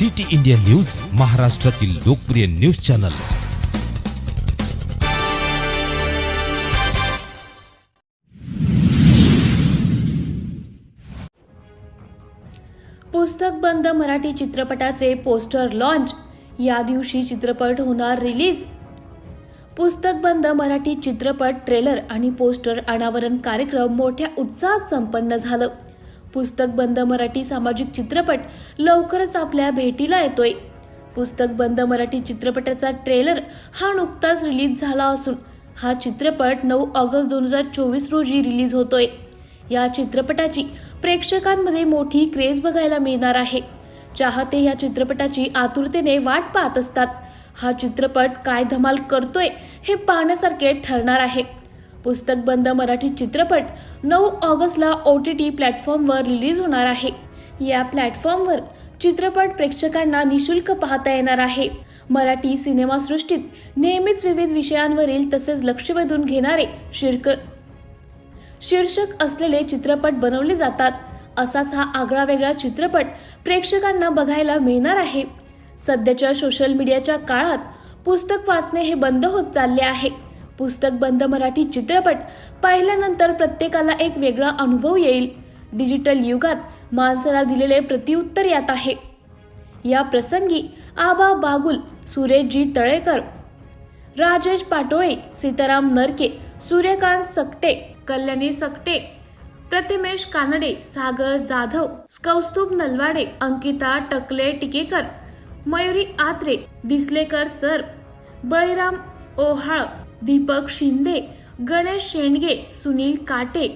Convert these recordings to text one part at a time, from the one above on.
City India news महाराष्ट्रातील लोकप्रिय news channel. पुस्तक बंद मराठी चित्रपटाचे पोस्टर लॉन्च या दिवशी चित्रपट होणार रिलीज पुस्तक बंद मराठी चित्रपट ट्रेलर आणि पोस्टर अनावरण कार्यक्रम मोठ्या उत्साहात संपन्न झालं. पुस्तक बंद मराठी सामाजिक चित्रपट लवकरच आपल्या भेटीला येतोय. पुस्तक बंद मराठी चित्रपटाचा ट्रेलर हा नुकताच रिलीज झाला असून हा चित्रपट नऊ ऑगस्ट दोन हजार चोवीस रोजी रिलीज होतोय. या चित्रपटाची प्रेक्षकांमध्ये मोठी क्रेज बघायला मिळणार आहे. चाहते या चित्रपटाची आतुरतेने वाट पाहत असतात. हा चित्रपट काय धमाल करतोय हे पाहण्यासारखे ठरणार आहे. पुस्तक बंद मराठी चित्रपट नऊ ऑगस्टला ओ टी टी प्लॅटफॉर्मवर रिलीज होणार आहे. या प्लॅटफॉर्मवर चित्रपट प्रेक्षकांना निशुल्क पाहता येणार आहे. मराठी सिनेमासृष्टीत नेहमीच विविध विषयांवरील तसेच लक्ष वेधून घेणारे शीर्क शीर्षक असलेले चित्रपट बनवले जातात. असाच हा आगळा वेगळा चित्रपट प्रेक्षकांना बघायला मिळणार आहे. सध्याच्या सोशल मीडियाच्या काळात पुस्तक वाचणे हे बंद होत चालले आहे. पुस्तक बंद मराठी चित्रपट पाहिल्यानंतर प्रत्येकाला एक वेगळा अनुभव येईल. डिजिटल युगात माणसाला दिलेले प्रतिउत्तर यात आहे. या प्रसंगी आबा बागुल सुरेशजी तळेकर राजेश पाटोळे सीताराम नरके सूर्यकांत सकटे कल्याणी सकटे प्रतिमेश कानडे सागर जाधव कौस्तुभ नलवाडे अंकिता टकले टिकेकर मयुरी आत्रे दिसलेकर सर बळीराम ओहाळ दीपक शिंदे गणेश शेंडगे सुनील काटे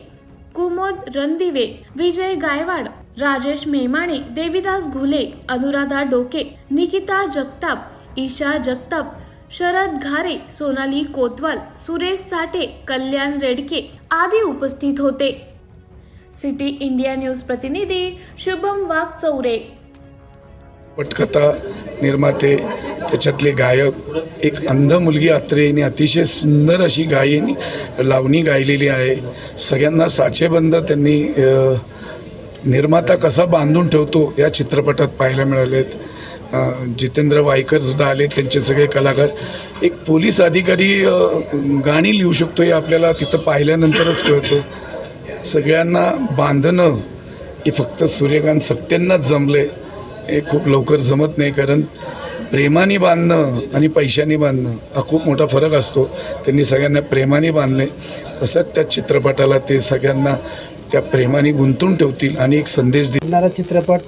कुमोद रणदिवे विजय गायवाड राजेश मेमाणे देविदास घुले अनुराधा डोके निकिता जगताप ईशा जगताप शरद घारे सोनाली कोतवाल सुरेश साठे कल्याण रेडके आदी उपस्थित होते. सिटी इंडिया न्यूज प्रतिनिधी शुभम वाघ चौरे पटकथा निर्माते त्याच्यातले गायक एक अंध मुलगी अत्रे अतिशय सुंदर अशी गायनी लावणी गायलेली आहे. सगळ्यांना साचेबंद त्यांनी निर्माता कसा बांधून ठेवतो या चित्रपटात पाहायला मिळालेत. जितेंद्र वायकर सुद्धा आले त्यांचे सगळे कलाकार. एक पोलीस अधिकारी गाणी लिहू शकतो हे आपल्याला तिथं पाहिल्यानंतरच कळतं. सगळ्यांना बांधणं हे फक्त सूर्यकांत सत्यांनाच आहे हे खूप लवकर जमत नाही कारण प्रेमाने बांधणं आणि पैशाने बांधणं हा खूप मोठा फरक असतो. त्यांनी सगळ्यांना प्रेमाने बांधले तसंच त्या चित्रपटाला ते सगळ्यांना त्या प्रेमाने गुंतून ठेवतील आणि एक संदेश देणारा चित्रपट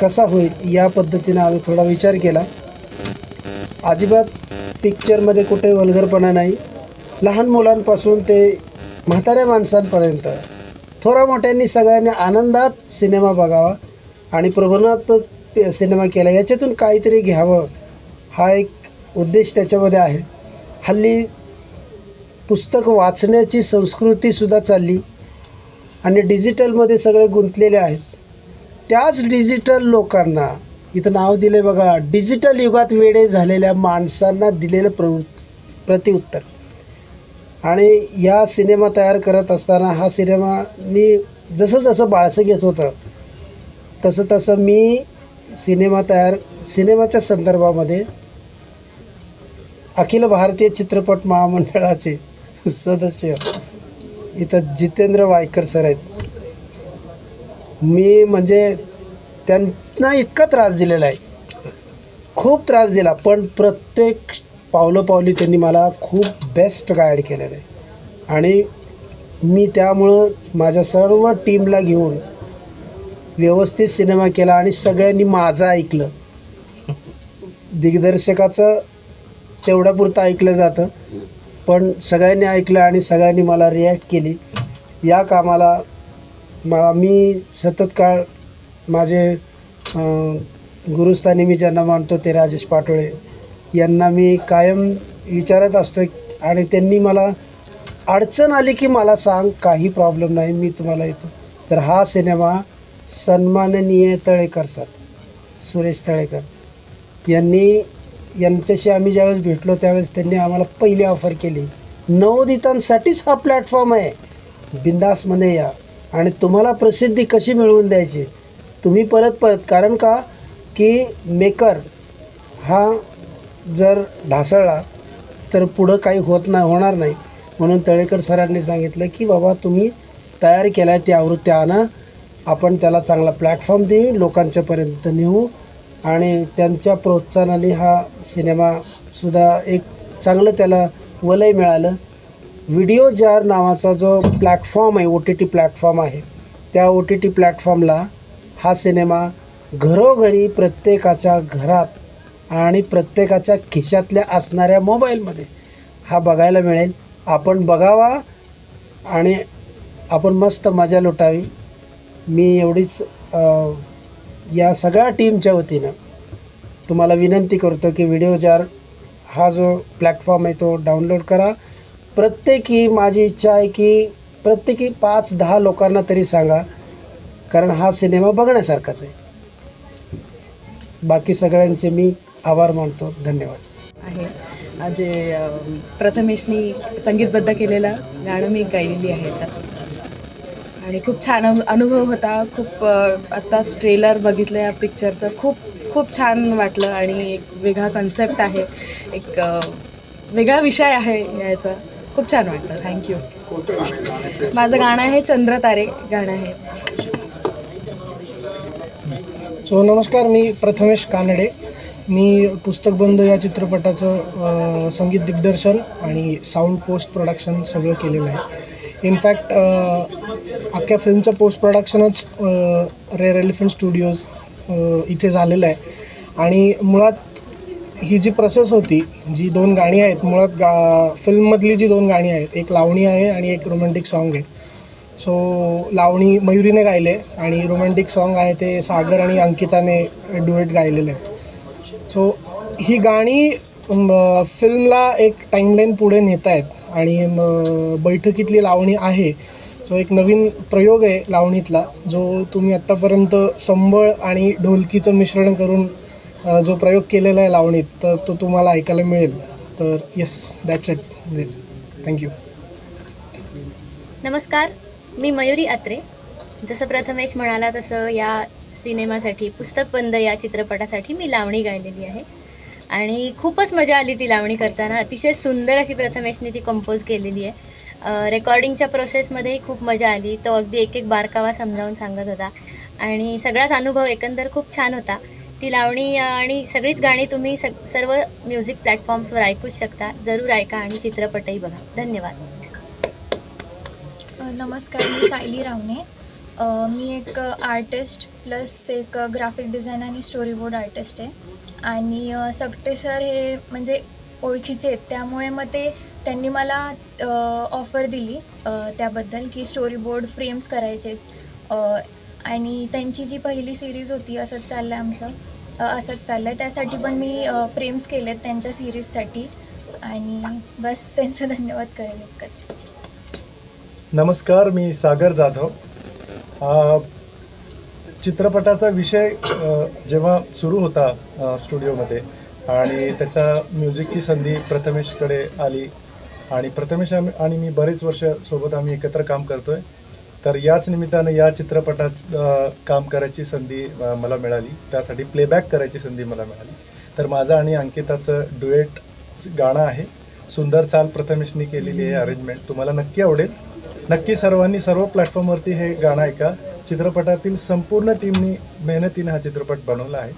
कसा होईल या पद्धतीनं आम्ही थोडा विचार केला. अजिबात पिक्चरमध्ये कुठे वल्गरपणा नाही. लहान मुलांपासून ते म्हाताऱ्या माणसांपर्यंत थोड्या मोठ्यांनी सगळ्यांनी आनंदात सिनेमा बघावा आणि प्रबोधनात्मक सिनेमा केला याच्यातून काहीतरी घ्यावं. हा एक उद्देश त्याच्यामध्ये आहे. हल्ली पुस्तक वाचण्याची संस्कृतीसुद्धा चालली आणि डिजिटलमध्ये सगळे गुंतलेले आहेत. त्याच डिजिटल लोकांना इथं नाव दिले बघा डिजिटल युगात वेडे झालेल्या माणसांना दिलेलं प्रवृ प्रतिउत्तर. आणि या सिनेमा तयार करत असताना हा सिनेमा मी जसं जसं बाळसं घेत होतं तसं तसं मी सिनेमा तयार सिनेमाच्या संदर्भामध्ये अखिल भारतीय चित्रपट महामंडळाचे सदस्य इथं जितेंद्र वायकर सर आहेत. मी म्हणजे त्यांना इतका त्रास दिलेला आहे. खूप त्रास दिला पण प्रत्येक पावलोपावली त्यांनी मला खूप बेस्ट गाईड केलेलं आहे. आणि मी त्यामुळं माझ्या सर्व टीमला घेऊन व्यवस्थित सिनेमा केला आणि सगळ्यांनी माझं ऐकलं. दिग्दर्शकाचं तेवढ्यापुरतं ऐकलं जातं. पण सगळ्यांनी ऐकलं आणि सगळ्यांनी मला रिॲक्ट केली. या कामाला मला मी सतत काळ माझे गुरुस्थानी मी ज्यांना मानतो ते राजेश पाटोळे यांना मी कायम विचारत असतो आणि त्यांनी मला अडचण आली की मला सांग काही प्रॉब्लेम नाही मी तुम्हाला येतो. तर हा सिनेमा सन्माननीय तळेकर सर सुरेश तळेकर. यांनी यांच्याशी आम्ही ज्यावेळेस भेटलो त्यावेळेस त्यांनी आम्हाला पहिली ऑफर केली. नवोदितांसाठीच हा प्लॅटफॉर्म आहे. बिंदासमध्ये या. आणि तुम्हाला प्रसिद्धी कशी मिळवून द्यायची? तुम्ही परत परत कारण का? की मेकर हा जर ढासळला तर पुढं काही होत नाही होणार नाही. म्हणून तळेकर सरांनी सांगितलं की बाबा तुम्ही तयार केल्या त्या आवृत्त्या आणा. आपण त्याला चांगला प्लॅटफॉर्म देऊ लोकांच्यापर्यंत नेऊ आणि त्यांच्या प्रोत्साहनाने हा सिनेमासुद्धा एक चांगलं त्याला वलय मिळालं. व्हिडिओ जार नावाचा जो प्लॅटफॉर्म आहे ओ टी टी प्लॅटफॉर्म आहे त्या ओ टी टी प्लॅटफॉर्मला हा सिनेमा घरोघरी प्रत्येकाच्या घरात आणि प्रत्येकाच्या खिशातल्या असणाऱ्या मोबाईलमध्ये हा बघायला मिळेल. आपण बघावा आणि आपण मस्त मजा लुटावी. मी एवढीच या सगळ्या टीमच्या वतीनं तुम्हाला विनंती करतो की व्हिडिओ जार हा जो प्लॅटफॉर्म आहे तो डाउनलोड करा. प्रत्येकी माझी इच्छा आहे की प्रत्येकी पाच दहा लोकांना तरी सांगा कारण हा सिनेमा बघण्यासारखाच आहे. बाकी सगळ्यांचे मी आभार मानतो. धन्यवाद. आहे. जे प्रथमेशनी संगीतबद्ध केलेलं गाणं मी गायलेली आहे याच्यात. आणि खूप छान अनु- अनुभव होता. खूप आत्ताच ट्रेलर बघितलं या पिक्चरचं खूप खूप छान वाटलं आणि एक वेगळा कन्सेप्ट आहे. एक वेगळा विषय आहे याचा खूप छान वाटलं. थँक्यू माझं गाणं आहे चंद्रतारे गाणं आहे. सो नमस्कार. मी प्रथमेश कानडे. मी पुस्तक बंद या चित्रपटाचं संगीत दिग्दर्शन आणि साऊंड पोस्ट प्रोडक्शन सगळं केलेलं आहे. इनफॅक्ट अख्ख्या फिल्मचं पोस्ट प्रोडक्शनच रेअर एलिफंट स्टुडिओज इथे झालेलं आहे. आणि मुळात ही जी प्रोसेस होती जी दोन गाणी आहेत मुळात गा फिल्ममधली जी दोन गाणी आहेत एक लावणी आहे आणि एक रोमॅन्टिक सॉन्ग आहे. सो लावणी मयुरीने गायले आणि रोमॅन्टिक सॉन्ग आहे ते सागर आणि अंकिताने डुएट गायलेलं आहे. सो ही गाणी फिल्मला एक टाईमलाईन पुढे नेत आहेत आणि बैठकीतली लावणी आहे. सो एक नवीन प्रयोग आहे लावणीतला जो तुम्ही आत्तापर्यंत संबळ आणि ढोलकीचं मिश्रण करून जो प्रयोग केलेला आहे लावणीत तर तो तुम्हाला ऐकायला मिळेल. तर येस दॅट्स इट थँक्यू नमस्कार मी मयुरी अत्रे जसं प्रथमेश म्हणाला तसं या सिनेमासाठी पुस्तक बंद या चित्रपटासाठी मी लावणी गायलेली आहे. आणि खूपच मजा आली ती लावणी करताना. अतिशय सुंदर अशी प्रथमेशने ती कंपोज केलेली आहे. रेकॉर्डिंगच्या प्रोसेसमध्येही खूप मजा आली. तो अगदी एक एक बारकावा समजावून सांगत होता. आणि सगळाच अनुभव एकंदर खूप छान होता. ती लावणी आणि सगळीच गाणी तुम्ही सग सर्व म्युझिक प्लॅटफॉर्म्सवर ऐकूच शकता. जरूर ऐका आणि चित्रपटही बघा. धन्यवाद. नमस्कार मी सायली रावणे. मी एक आर्टिस्ट प्लस एक ग्राफिक डिझाईन आणि स्टोरी बोर्ड आर्टिस्ट आहे. आणि सगटे सर हे म्हणजे ओळखीचे आहेत. त्यामुळे मग ते त्यांनी मला ऑफर दिली त्याबद्दल की स्टोरी बोर्ड फ्रेम्स करायचे आणि त्यांची जी पहिली सिरीज होती असंच चाललं आहे आमचं असंच चाललं आहे त्यासाठी पण मी फ्रेम्स केलेत त्यांच्या सिरीजसाठी आणि बस त्यांचं धन्यवाद करेल इतकंच. नमस्कार मी सागर जाधव. चित्रपटाचा विषय जेव्हा सुरू होता स्टुडिओमध्ये आणि त्याच्या म्युझिकची संधी प्रथमेशकडे आली आणि प्रथमेश आणि मी बरेच वर्ष सोबत आम्ही एकत्र काम करतोय. तर याच निमित्तानं या चित्रपटात काम करायची संधी मला मिळाली. त्यासाठी प्लेबॅक करायची संधी मला मिळाली. तर माझं आणि अंकिताचं डुएट गाणं आहे. सुंदर चाल प्रथमेशनी केलेली आहे अरेंजमेंट तुम्हाला नक्की आवडेल. नक्की सर्वांनी सर्व प्लॅटफॉर्मवरती हे गाणं ऐका. चित्रपटातील संपूर्ण टीमनी मेहनतीने हा चित्रपट बनवला आहे.